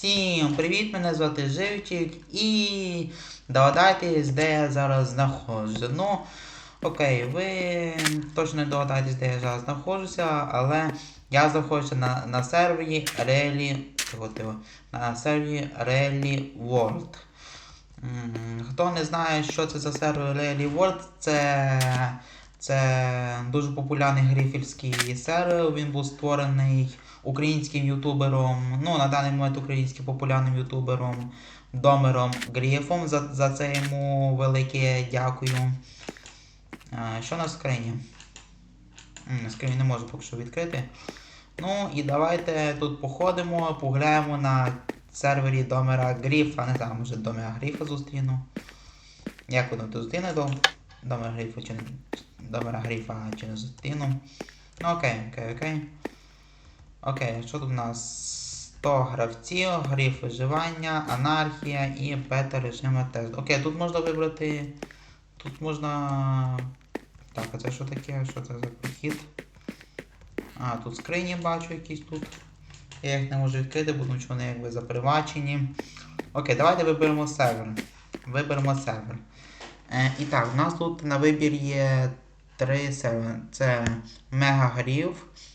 Всім привіт, мене звати Живчик і догадайтесь, де я зараз знаходжуся. Ну, окей, ви точно не догадаєтесь, де я зараз знаходжуся, але я знаходжуся на, на сервері Rally, на сервері Rally World. Хто не знає, що це за сервер Rally World, це, це дуже популярний грифельський сервер. Він був створений українським ютубером, ну на даний момент українським популярним ютубером Домером Гріфом. За, за це йому велике дякую. А, що на скрині? На скрині не можу поки що відкрити. Ну і давайте тут походимо, погляємо на сервері Домера Гріфа. Не знаю, може Домера Гріфа зустріну. Як воно тут зустріне до Домера Гріфа чи не Домера Гріфа чи не зустріну. Ну окей, окей, окей. Окей, що тут у нас? 100 гравців, гриф виживання, анархія і бета режиму тест. Окей, тут можна вибрати. Тут можна. Так, а це що таке? Що це за прохід? А, тут скрині бачу якісь тут. Я їх не можу відкрити, бо що вони якби запривачені. Окей, давайте виберемо сервер. Виберемо сервер. Е, і так, у нас тут на вибір є три сервери. Це Мегагрів, е,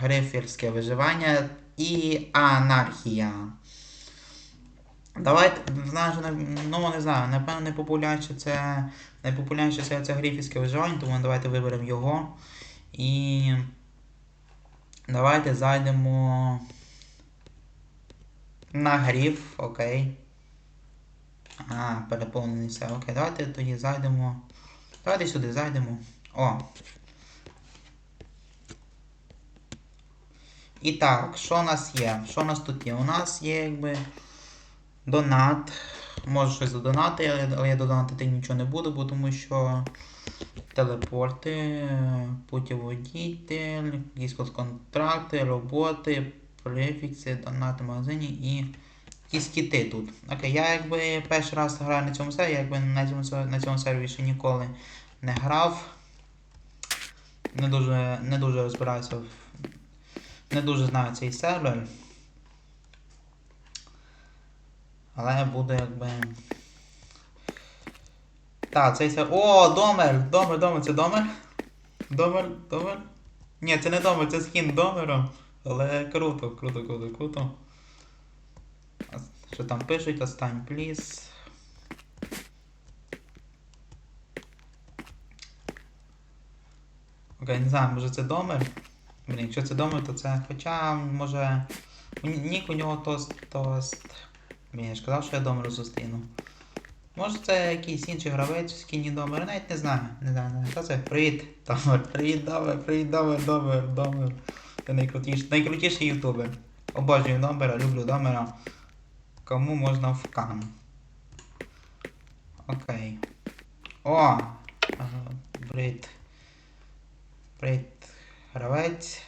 Гриферське виживання і анархія. Давайте, ну не знаю, напевно найпопулярніше це найпопулярніше це, це грифівське виживання, тому давайте виберемо його. І давайте зайдемо на гриф, окей. А, переповнений все. Окей, давайте тоді зайдемо. Давайте сюди зайдемо. О, І так, що у нас є? Що у нас тут є? У нас є якби донат. Можу щось задонати, але- я донатити нічого не буду, бо тому що телепорти, путіводітель, контракти, роботи, префікси, донати в магазині і якісь кіти тут. Окей, я якби перший раз граю на цьому сервері, якби на цьому, на цьому сервері ще ніколи не грав. Не дуже, не дуже розбираюся в не дуже знаю цей сервер. Але буде якби. Так, цей сервер. О, Домер! Домер, Домер, це Домер? Домер, Домер? Ні, це не Домер, це скін Домера. Але круто, круто, круто, круто. Що там пишуть? Остань, пліз. Окей, не знаю, може це Домер? Блін, якщо це дома, то це. Хоча, може. Нік у нього тост. тост. Блін, я ж казав, що я домер зустріну. Може це якийсь інший гравець в скіні домер, навіть не знаю. Не знаю, не знаю. Це? Привіт, домер, привіт, домер, привіт, домер, домер, домер. Ти найкрутіший, найкрутіший ютубер. Обожнюю домера, люблю домера. Кому можна в кан. Окей. О! Ага, Привіт. Гравець.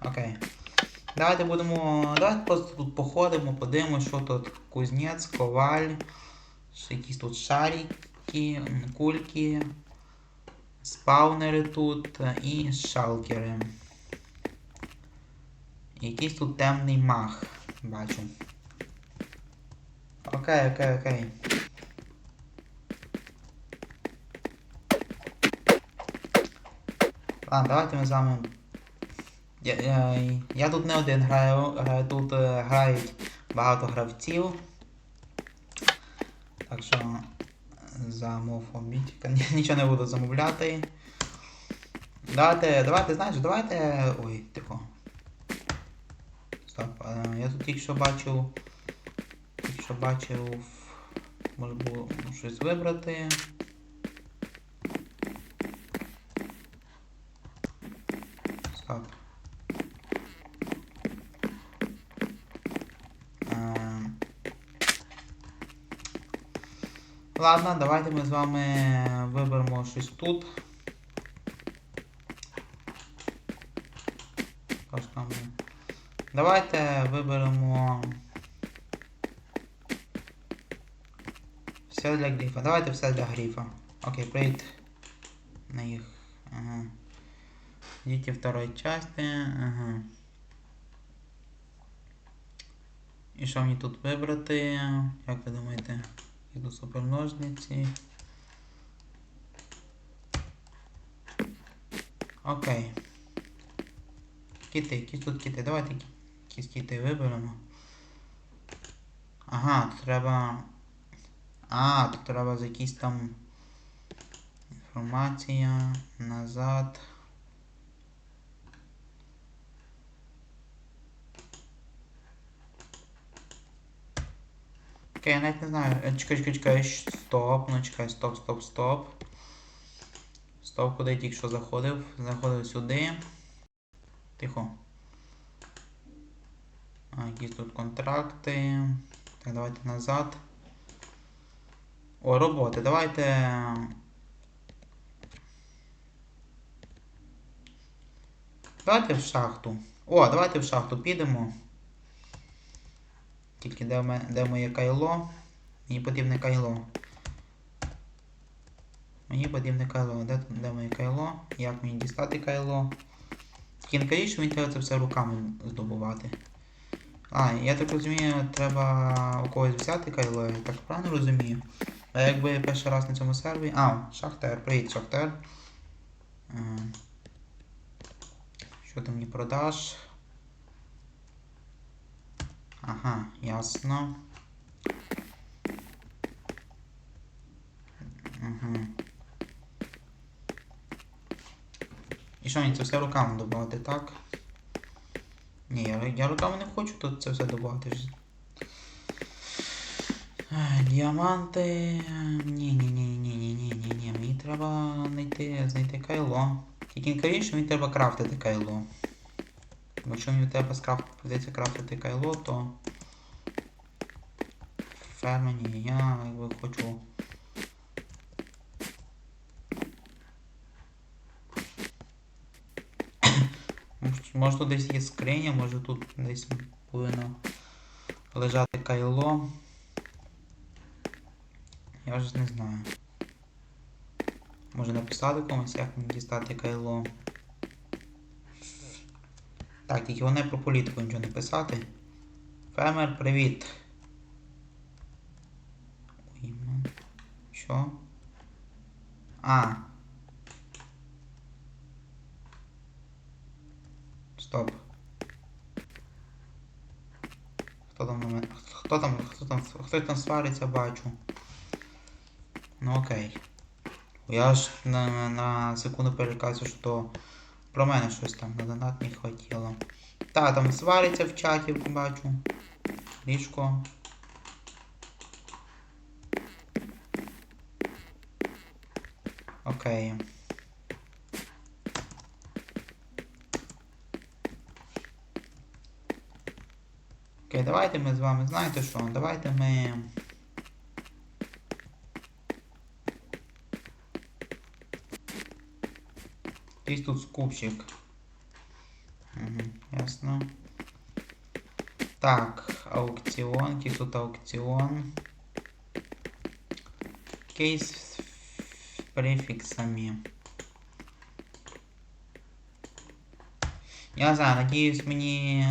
Окей. Давайте будемо. Давайте просто тут походимо, подивимося, що тут кузнець, коваль, ще якісь тут шарики, кульки, спаунери тут і шалкери. Якийсь тут темний мах. Бачу. Окей, окей, окей. Ладно, давайте ми з вами. Я, я, я тут не один граю, граю тут е, грають багато гравців. Так що замов обідька. Нічого не буду замовляти. Давайте, давайте, знаєш, давайте. Ой, тихо. Стоп. е, Я тут тільки що бачив. Тільки що бачив. Може було щось вибрати. Стоп. Ем. Ладно, давайте ми з вами виберемо щось тут. Давайте виберемо. Все для грифа. Давайте все для грифа. Окей, привіт. На їх. Ага. Идите второй части. Ага. І що мені тут вибрати? Як ви думаєте? Іду суперножниці. Окей. Кіти, які тут кіти? Давайте кі- якісь кіти виберемо. Ага, тут треба. А, тут треба за якісь там інформація назад. Я навіть не знаю. Е, Чекай, чекай, чекай. Стоп, ну чекай, стоп, стоп, стоп. Стоп, куди я тільки що заходив? Заходив сюди. Тихо. А, якісь тут контракти. Так, давайте назад. О, роботи. Давайте. Давайте в шахту. О, давайте в шахту підемо. Тільки де, мене, де моє кайло? Мені потрібне кайло. Мені потрібне кайло. Де, де моє кайло? Як мені дістати кайло? Тільки не кажіть, що мені треба це все руками здобувати. А, я так розумію, треба у когось взяти кайло, я так правильно розумію. А якби я перший раз на цьому сервері. А, Шахтер, привіт, Шахтер. Е, Що ти мені продаш? Ага, ясно. Угу. І що мені це все руками добавити, так? Ні, я, я руками не хочу тут це все добавити. Діаманти. Ні, ні, ні, ні, ні, ні, ні, ні. Мені треба знайти, знайти кайло. Тільки що мені треба крафтити кайло. Якщо мені треба скраф... прийдеться крафтити кайло, то фермені я якби хочу. Мож- Може десь є скриня, може тут десь повинно лежати кайло. Я вже не знаю. Може написати комусь, як мені дістати кайло. Так, тільки вони про політику нічого не писати. Фермер, привіт. Ой, мам. Що? А. Стоп. Хто там на мене? Хто там? Хто там? Хтось там свариться, бачу. Ну окей. Я ж на, на секунду переказую, що про мене щось там на донат не хватило. Та, там свариться в чаті, бачу. Ліжко. Окей. Окей, давайте ми з вами, знаєте що? Давайте ми. Якийсь тут скупщик. Угу, ясно. Так, аукціон, який тут аукціон. Кейс з префіксами. Я не знаю, надіюсь мені.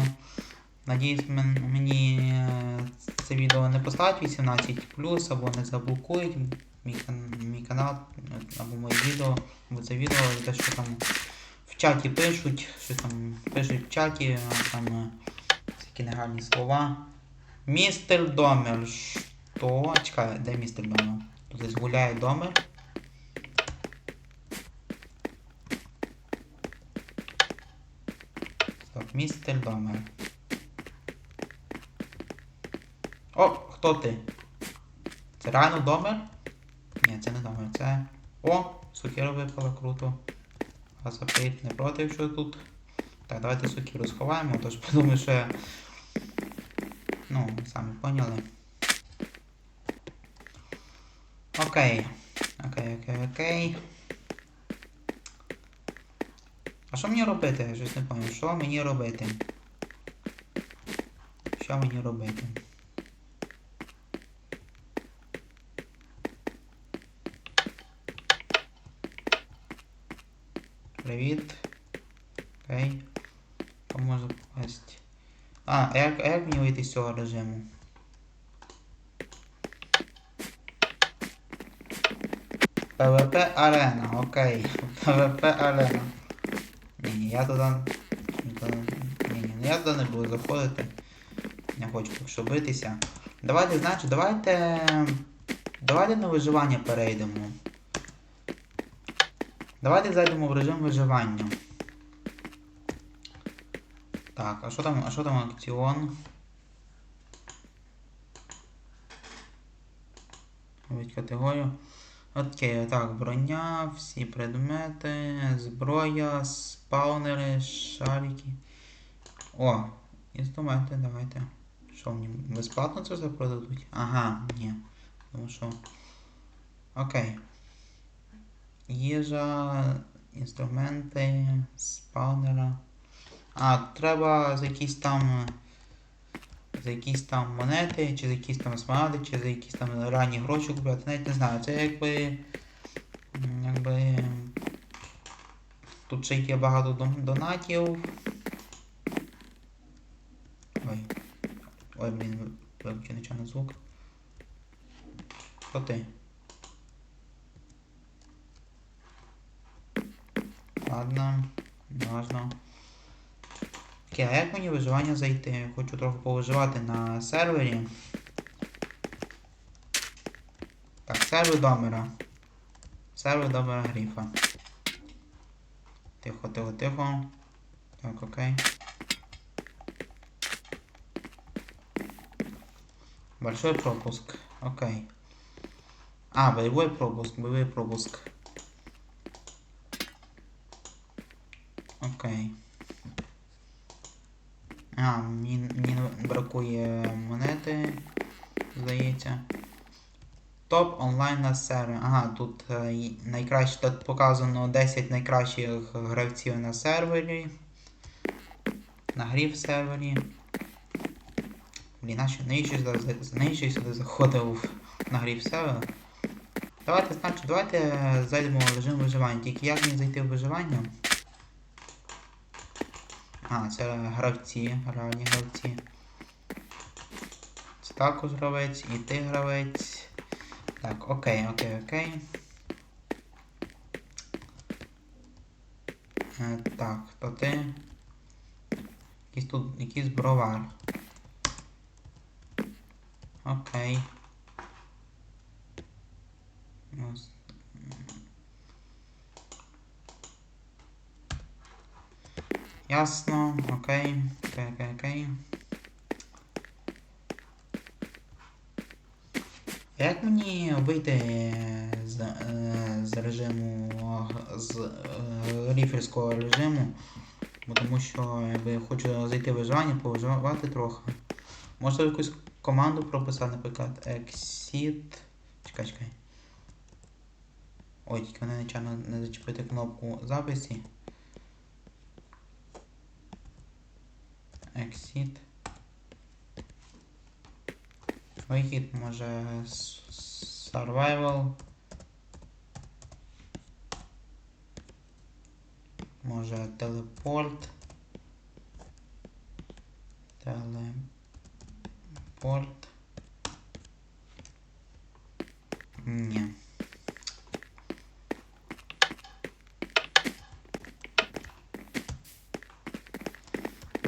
Надіюсь, мен- мені е, це відео не поставить 18 або не заблокують мій, кан- мій канал е, Або моє відео, або це відео, те, що там в чаті пишуть, що там пишуть в чаті, там е, всякі негарні слова. Містер Домер. Що? Чекай, де містер Домер? Тут десь гуляє Домер. Стоп, містер Домер. О, хто ти? Це реально Домер? Ні, це не Домер, це. О, сукіра випала, круто. А запит не проти, якщо тут. Так, давайте сукіру сховаємо, тож подумаю, що я... Ну, самі поняли. Окей. Окей, окей, окей. А що мені робити? Я щось не пам'ятаю. Що мені робити? Що мені робити? Привіт. Окей. Поможе попасть. А, а як, як мені вийти з цього режиму? ПВП арена, окей. ПВП арена. Ні, я туди. Ні, ні, я туди не буду заходити. Не хочу що битися. Давайте, значить, давайте. Давайте на виживання перейдемо. Давайте зайдемо в режим виживання. Так, а що там, а що там акціон? Вибіть категорію. Окей, так, броня, всі предмети, зброя, спаунери, шарики. О, інструменти, давайте. Що мені безплатно це все продадуть? Ага, ні. Тому що. Окей. Їжа, інструменти, спаунера. А, треба за якісь там. За якісь там монети, чи за якісь там смарагди, чи за якісь там ранні гроші купляти, навіть не знаю. Це якби. якби. Тут ще є багато донатів. Ой. Ой, блін, виключи нічого на звук. Хто ти? Ладно, важно. Окей, а як мені виживання зайти? Хочу трохи повиживати на сервері. Так, сервер домера. Сервер домера гріфа. Тихо, тихо, тихо. Так, окей. Большой пропуск. Окей. А, боевой пропуск, боевой пропуск. Окей. А, мені, бракує монети, здається. Топ онлайн на сервері. Ага, тут е, найкраще тут показано 10 найкращих гравців на сервері. На грі в сервері. Блін, а що сюди, сюди заходив на грі в сервер? Давайте, значить, давайте е, зайдемо в режим виживання. Тільки як мені зайти в виживання? А, це гравці, реальні гравці. Це також гравець, і ти гравець. Так, окей, окей, окей. Е, так, то ти. Якийсь тут, якийсь бровар. Окей. Ось. Ясно, окей, окей, окей, окей. Як мені вийти з, е, з режиму з е, ріферського режиму? Бо тому що якби хочу зайти в виживання, повиживати трохи. Можна якусь команду прописати, наприклад, exit. Чекай, чекай. Ой, тільки мене нечайно не зачепити кнопку записі. Exit. Вихід може survival. Може телепорт. Телепорт. Ні.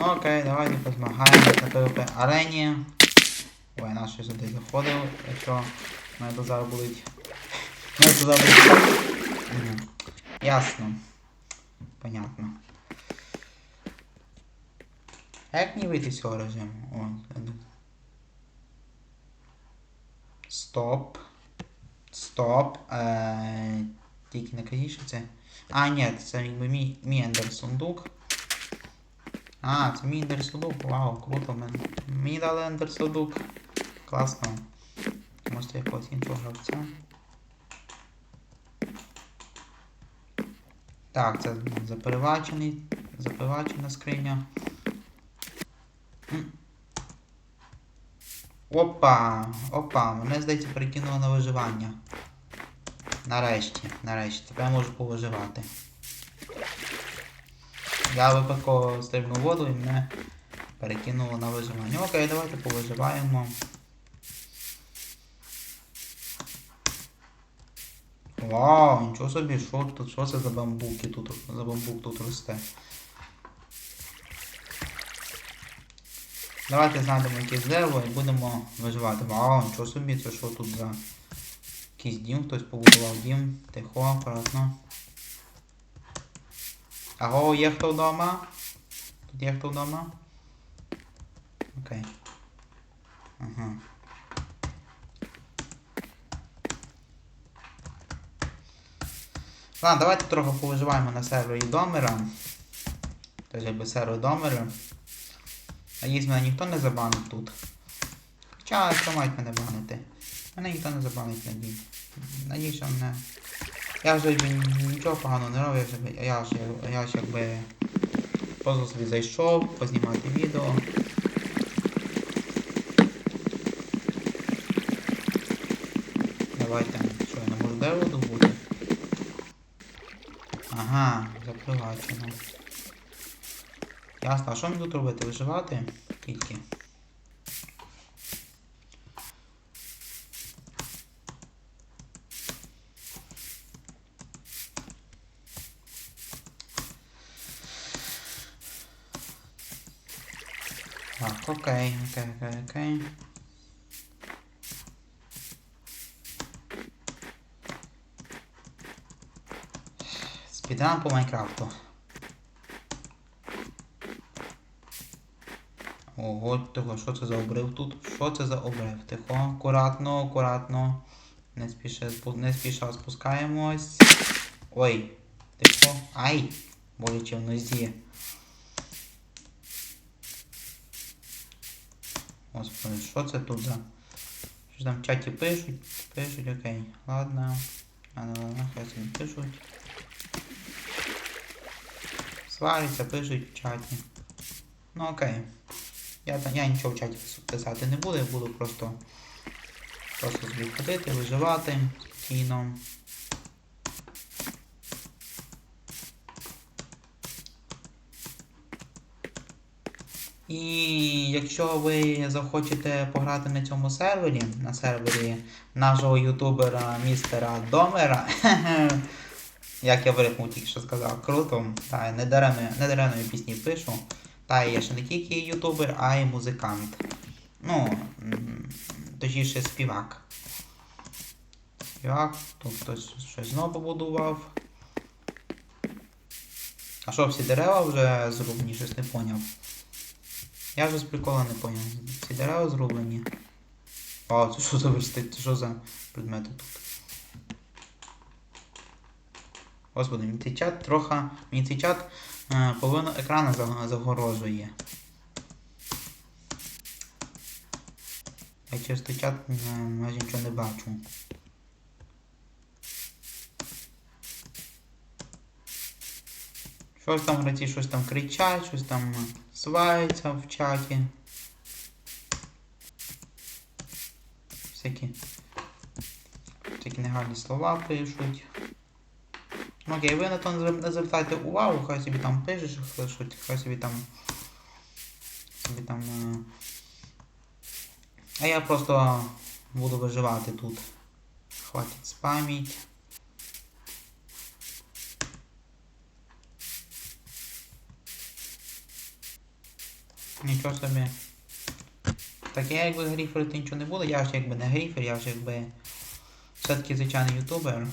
Ну окей, давайте позмагаємо на ПВП арені. Ой, наш ще сюди заходив, якщо мене зараз болить. Мене тут болить. Ясно. Понятно. А як мені вийти з цього режиму? О. Стоп. Стоп. Е, тільки не кажіть, що це. А, ні, це якби мій, мій ендер сундук. А, це мій ендер сундук. Вау, круто. Мен. Мені дали ендер сундук. Класно. Можете якогось іншого гравця. Так, це заперевачений. Заперевачена скриня. Опа! Опа! Мене здається перекинуло на виживання. Нарешті, нарешті. Тепер я можу повиживати. Я випадково стрибнув воду і мене перекинуло на виживання. Окей, давайте повиживаємо. Вау, нічого собі, що тут, що це за бамбуки тут, за бамбук тут росте. Давайте знайдемо якесь дерево і будемо виживати. Вау, нічого собі, це що тут за якийсь дім, хтось побудував дім. Тихо, акуратно. Аго, є хто вдома? Тут є хто вдома? Окей. Ага. Ладно, давайте трохи повиживаємо на сервері Домера. Тож якби сервер Домера. Надіюсь, мене ніхто не забанить тут. Хоча, що мають мене банити? Мене ніхто не забанить, надій. Надіюсь, що мене. Я вже нічого поганого не робив, я ж, я ж, якби просто собі зайшов, познімати відео. Давайте, що я не можу дерево добути? Ага, запривачено. Ясно, а що мені тут робити? Виживати? Тільки. Так, окей, окей, окей. Спідран по Майнкрафту. Ого, тихо, що це за обрив тут? Що це за обрив? Тихо, акуратно, акуратно. Не спіша, не спіша спускаємось. Ой, тихо. Ай! Боляче в нозі. Господи, що це тут за? Що там в чаті пишуть? Пишуть, окей. Ладно. Ладно, ладно, хай собі пишуть. Сваряться, пишуть в чаті. Ну окей. Я, я нічого в чаті писати не буду, я буду просто, просто собі виживати спокійно. І якщо ви захочете пограти на цьому сервері, на сервері нашого ютубера містера Домера, як я в тільки що сказав, круто. Та не даремно я пісні пишу. Та я ще не тільки ютубер, а й музикант. Ну, точніше співак. Співак, тут хтось щось знову побудував. А що, всі дерева вже зрубні, щось не поняв. Я вже з прикола не поняв. Ці дерева зроблені. Вау, це що за верстик? Це що за предмети тут? Господи, мені цей чат трохи. Мені цей чат е, половину екрану загорожує. Я через той чат е, майже нічого не бачу. Щось там гравці, щось там кричать, щось там сваються в чаті. Всякі. Всякі негарні слова пишуть. Ну, Окей, ви на то не звер- звертайте увагу, хай собі там пишеш, хай хай собі там. Собі там. е, А я просто буду виживати тут. Хватить спаміть. Нічого собі. Так я якби гріферити нічого не буду, я ж якби не гріфер, я ж якби все-таки звичайний ютубер.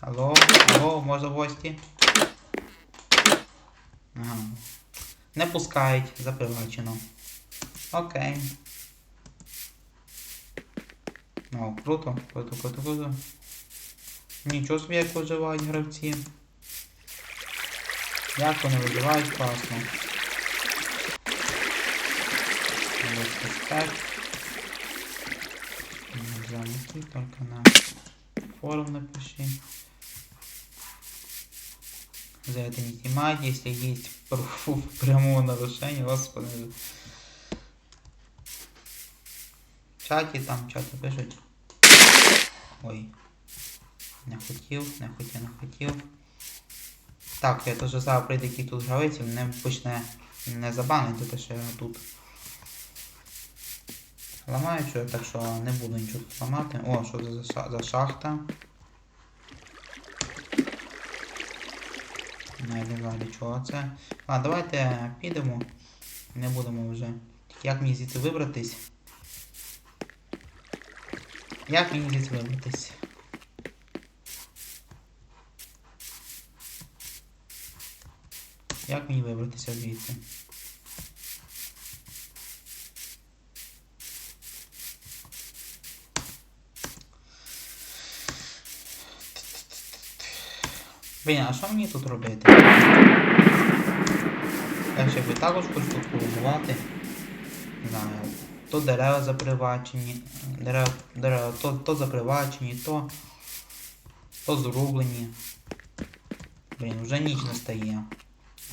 Алло, алло, може в гості? Ага. Не пускають, запривачено. Окей. О, круто, круто, круто, круто. Нічого собі як виживають гравці. Як вони виживають класно. Ось так. На форум напиши. За это не снимать, если есть прямого нарушения, господи. В чаті там, в чаті пишуть. Ой. Не хотів, не хотів, не хотів. Так, я теж зараз прийде який тут гравець і мене почне не забанити, те, що я тут. Ламаю що, так що не буду нічого тут ламати. О, що за, за шахта? Не далі чого це. А, давайте підемо. Не будемо вже. Як мені звідси вибратись? Як мені звідси вибратись? Як мені вибратися звідси? Блін, а що мені тут робити? Я ще би також хочу тут побудувати. Не знаю. То дерева запривачені, дерева, дерева то, то запривачені, то, то зрублені. Блін, вже ніч настає.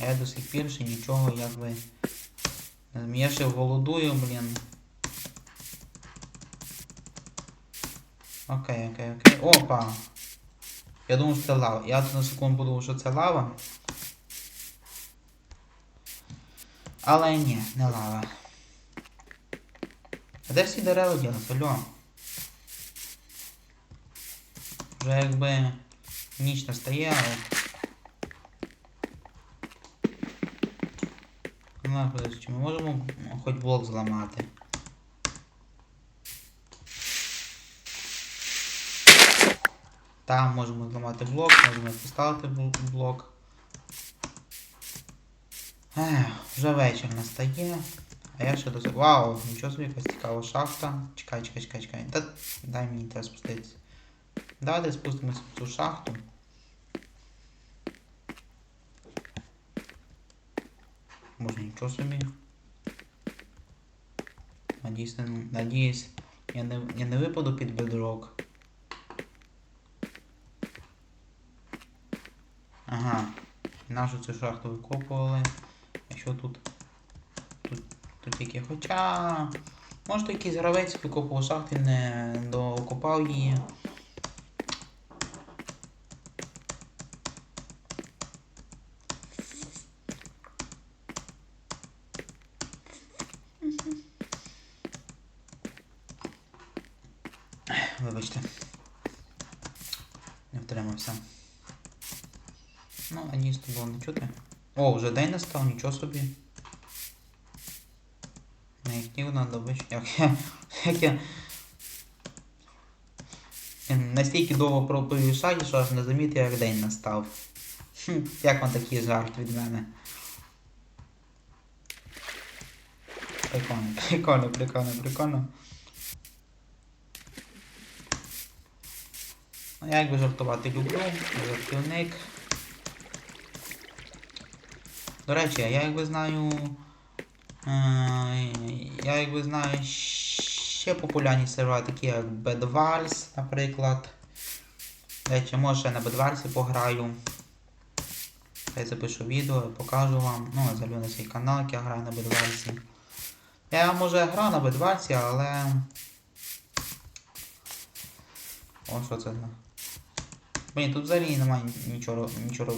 А я до сих пір ще нічого не знаю, Я ще голодую, блін. Окей, окей, окей. Опа! Я думав, що це лава. Я на секунду подумав, що це лава. Але ні, не лава. А де всі дерева ділися? Алло? Вже якби ніч настає, але... Подивись, чи ми можемо хоч блок зламати? Там можемо зламати блок, можемо поставити блок. Ех, вже вечір настає. А я ще до Вау, нічого собі якась цікава шахта. Чекай, чекай, чекай, чекай. Та дай мені треба спуститися. Давайте спустимося в цю шахту. Може нічого собі. Надіюсь, не- надіюсь, я не, я не випаду під бедрок. Ага. Нашу цю шахту викопували. А що тут? Тут, тут тільки. Хоча. Може якийсь гравець викопував шахти, не докопав її. Вибачте. Не втримався. Ну, а ні, з тобою не чути. О, вже день настав, нічого собі. Не хотів на добич. Як я. Як я. Настільки довго пропив шагі, що аж не замітив, як день настав. Як вам такий жарт від мене? Прикольно, прикольно, прикольно, прикольно. Ну, я якби жартувати люблю, жартівник. До речі, я якби знаю. Е, я якби знаю ще популярні сервери, такі як Bedwars, наприклад. До речі, може на Bedwars пограю. Я запишу відео і покажу вам. Ну, я залю на свій канал, як я граю на Bedwars. Я може грав на Bedwars, але. О, що це за? Блін, тут взагалі немає нічого, нічого,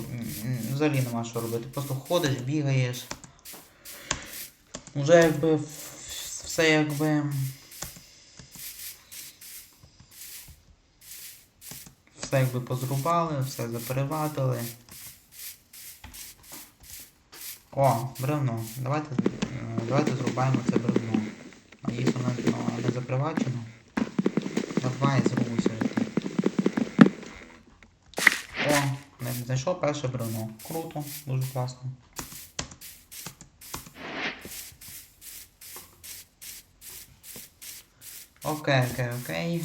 взагалі нема що робити. Просто ходиш, бігаєш. Уже якби все якби. Все якби позрубали, все запереватили. О, бревно. Давайте, е, давайте зрубаємо це бревно. Надіюсь, воно воно не запривачено. Давай, зрубуйся. ти. О, не знайшов перше бревно. Круто, дуже класно. Окей, окей, окей.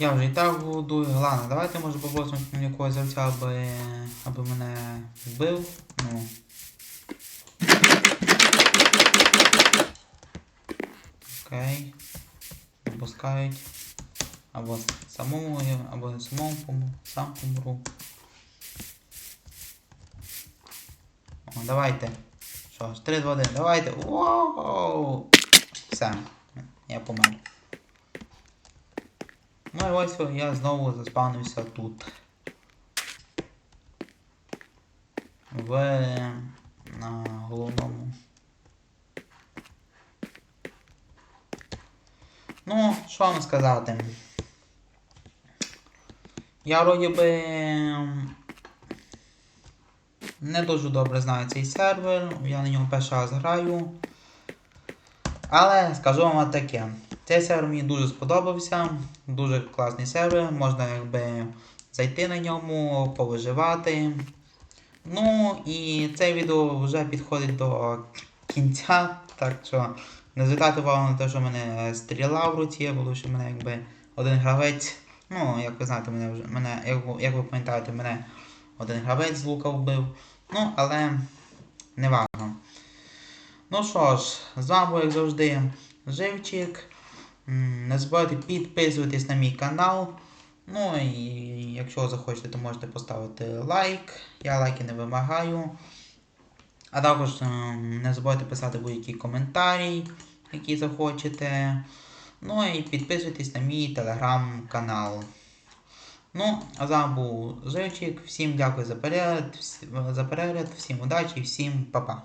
Я вже і так голодую. Ладно, давайте може попросимо якогось завця, аби, аби мене вбив. Ну. Окей. Випускають. Або самому, або самому помру, сам помру. О, давайте. Що ж, 3, 2, 1, давайте. Воу! Все, я помер. Ну і ось я знову заспавнився тут. В на головному. Ну, що вам сказати? Я вроді би не дуже добре знаю цей сервер, я на ньому перший раз граю. Але скажу вам таке. Цей сервер мені дуже сподобався, дуже класний сервер, можна якби зайти на ньому, повиживати. Ну і це відео вже підходить до кінця, так що не звертайте увагу на те, що в мене стріла в руці, бо що в мене якби один гравець. Ну, як ви знаєте, мене вже мене, як, як ви пам'ятаєте, мене один гравець з лука вбив. Ну, але не важно. Ну що ж, з вами як завжди, Живчик. Не забувайте підписуватись на мій канал. Ну і якщо захочете, то можете поставити лайк. Я лайки не вимагаю. А також ем, не забувайте писати будь-який коментарі, який захочете. Ну і підписуйтесь на мій телеграм-канал. Ну, а з Живчик. Всім дякую за перегляд, всім удачі, всім па-па.